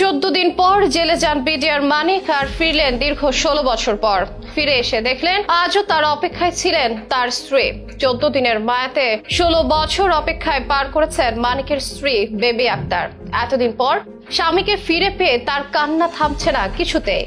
চোদ্দ দিন পর জেলে যান বিডিআর মানিক আর ফিরলেন দীর্ঘ ষোলো বছর পর। ফিরে এসে দেখলেন আজও তার অপেক্ষায় ছিলেন তার স্ত্রী। চোদ্দ দিনের মায়াতে ষোলো বছর অপেক্ষায় পার করেছেন মানিকের স্ত্রী বেবি আক্তার। এতদিন পর স্বামীকে ফিরে পেয়ে তার কান্না থামছে না কিছুতেই।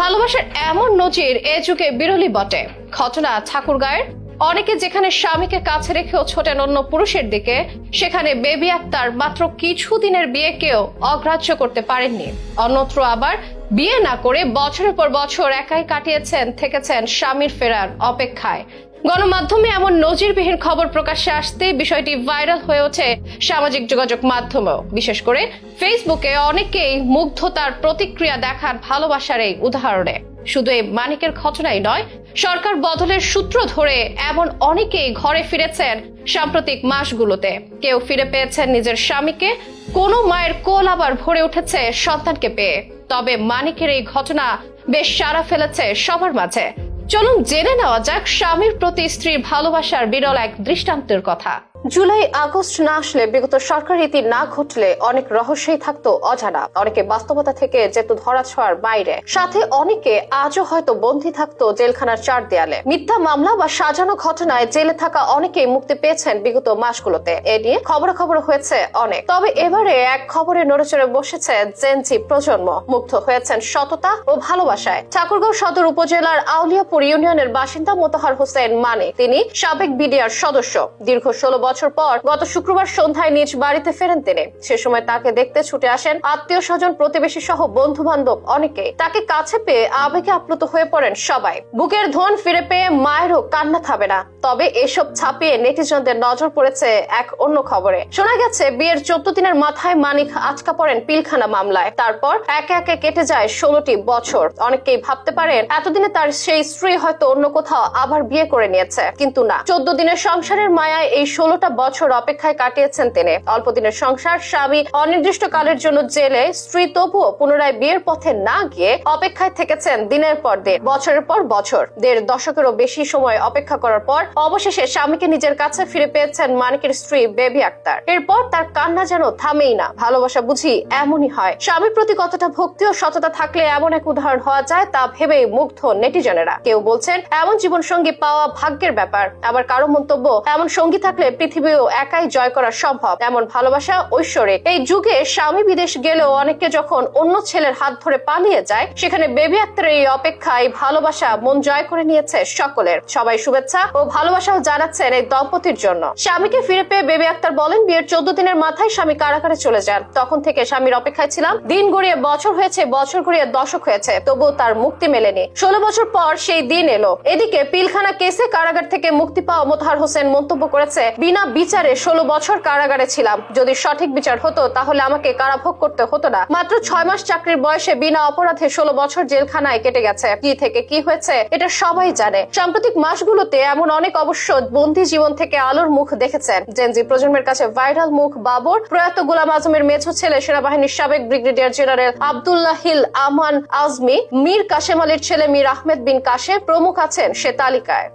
ভালোবাসার এমন নজির এ যুগে বিরলি বটে। ঘটনা ঠাকুরগাঁয়ের অনেকে যেখানে স্বামীকে কাছে রেখেও ছোটেন অন্য পুরুষের দিকে, সেখানে বেবি আক্তার মাত্র কিছু দিনের বিয়েকেও অগ্রাহ্য করতে পারেননি। অন্যত্র আবার বিয়ে না করে বছরের পর বছর একাই কাটিয়েছেন, থেকেছেন স্বামীর ফেরার অপেক্ষায়। গণমাধ্যমে এমন নজিরবিহীন খবর প্রকাশ্যে আসতে বিষয়টি ভাইরাল হয়ে ওঠে সামাজিক যোগাযোগ মাধ্যমেও। বিশেষ করে ফেসবুকে অনেকেই মুগ্ধতার প্রতিক্রিয়া দেখার ভালোবাসার এই উদাহরণে। শুধু এই মানিকের ঘটনাই নয়, সরকার বদলের সূত্র ধরে এমন অনেকেই ঘরে ফিরেছেন সাম্প্রতিক মাসগুলোতে। কেউ ফিরে পেয়েছেন নিজের স্বামীকে, কোনো মায়ের কোল আবার ভরে উঠেছে সন্তানকে পেয়ে। তবে মানিকের এই ঘটনা বেশ সারা ফেলেছে সবার মাঝে। চলুন জেনে নেওয়া যাক স্বামীর প্রতি স্ত্রীর ভালোবাসার বিরল এক দৃষ্টান্তের কথা। জুলাই আগস্ট না আসলে বিগত সরকার রীতি না ঘটলে অনেক রহস্যই থাকতো অজানা। অনেকে বাস্তবতা থেকে যেত ধরা ছোঁয়ার বাইরে, সাথে অনেকে আজও হয়তো বন্দী থাকতো জেলখানার চার দেয়ালে। মিথ্যা মামলা বা সাজানো ঘটনায় জেলে থাকা অনেকেই মুক্তি পেয়েছেন বিগত মাসগুলোতে। এ নিয়ে খবরাখবর হয়েছে অনেক। তবে এবারে এক খবরে নড়েচড়ে বসেছে জেনজি প্রজন্ম। মুগ্ধ হয়েছেন সততা ও ভালোবাসায়। ঠাকুরগাঁও সদর উপজেলার আউলিয়াপুর ইউনিয়নের বাসিন্দা মোতাহার হোসেন মানে তিনি সাবেক বিডিআর সদস্য। দীর্ঘ ষোলো বছর পর গত শুক্রবার সন্ধ্যায় নিজ বাড়িতে ফেরেন তিনি। সে সময় তাকে দেখতে ছুটে আসেন আত্মীয় স্বজন, প্রতিবেশী সহ বন্ধু বান্ধব অনেকে। তাকে কাছে পেয়ে আবেগে আপ্লুত হয়ে পড়েন সবাই। বুকের ধন ফিরে পেয়ে মায়েরও কান্না থামে না। তবে এসব ছাপিয়ে নেটিজনদের নজর পড়েছে এক অন্য খবরে। শোনা গেছে, বিয়ের চোদ্দ দিনের মাথায় মানিক আটকা পড়েন পিলখানা মামলায়। তারপর একে একে কেটে যায় ষোলোটি বছর। অনেকেই ভাবতে পারেন, এতদিনে তার সেই স্ত্রী হয়তো অন্য কোথাও আবার বিয়ে করে নিয়েছে। কিন্তু না, চোদ্দ দিনের সংসারের মায়ায় এই ষোলোটা বছর অপেক্ষায় কাটিয়েছেন তিনি। অল্প দিনের সংসার, স্বামী অনির্দিষ্ট কালের জন্য জেলে, স্ত্রী তবুও পুনরায় বিয়ের পথে না গিয়ে অপেক্ষায় থেকেছেন দিনের পর দিন, বছরের পর বছর। দেড় দশকেরও বেশি সময় অপেক্ষা করার পর অবশেষে স্বামীকে নিজের কাছে ফিরে পেয়েছেন মানিকের স্ত্রী বেবি আক্তার। এরপর তার কান্না যেন থামেই না, ভালোবাসা বুঝি এমনই হয়। স্বামীর প্রতি কতটা ভক্তি ও সততা থাকলে এমন এক উদাহরণ হওয়া যায় তা ভেবেই মুগ্ধ নেটিজনেরা। কেউ বলছেন, এমন জীবন সঙ্গী পাওয়া ভাগ্যের ব্যাপার। আবার কারও মন্তব্য, এমন সঙ্গী থাকলে পৃথিবীও একাই জয় করা সম্ভব। এমন ভালোবাসা ঐশ্বরে এই যুগে স্বামী বিদেশ গেলেও অনেকে যখন অন্য ছেলের হাত ধরে পালিয়ে যায়, সেখানে বেবি আক্তারের এই অপেক্ষায় ভালোবাসা মন জয় করে নিয়েছে সকলের। সবাই শুভেচ্ছা ও ভালোবাসাও জানাচ্ছেন এই দম্পতির জন্য। স্বামীকে ফিরে পেয়ে বেবি আক্তার বলেন, বিয়ের চোদ্দ দিনের মাথায় স্বামী কারাগারে চলে যান। তখন থেকে স্বামীর অপেক্ষায় ছিলাম। দিন গড়িয়ে বছর হয়েছে, বছর গড়িয়ে দশক হয়েছে। তবুও তার মুক্তি মেলেনি। ষোলো বছর পর সেই দিন এলো। এদিকে পিলখানা কেসে কারাগার থেকে মুক্তি পাওয়া মোতাহার হোসেন মন্তব্য করেছে, বিনা বিচারে ষোলো বছর কারাগারে ছিলাম। যদি সঠিক বিচার হতো, তাহলে আমাকে কারাভোগ করতে হতো না। মাত্র ছয় মাস চাকরির বয়সে বিনা অপরাধে ষোলো বছর জেলখানায় কেটে গেছে। কি থেকে কি হয়েছে, এটা সবাই জানে। সাম্প্রতিক মাসগুলোতে এমন অনেক অবশ্য বন্দী জীবন থেকে আলোর মুখ দেখেছেন। জেনজি প্রজন্মের কাছে ভাইরাল মুখ বাবর, প্রয়াত গোলাম আজমের মেছো ছেলে সেনাবাহিনীর সাবেক brigadier general Abdullah hill Aman Azmi, Mir Kashem আলীর ছেলে মীর আহমেদ বিন কাশেম প্রমুখ আছেন সে তালিকায়।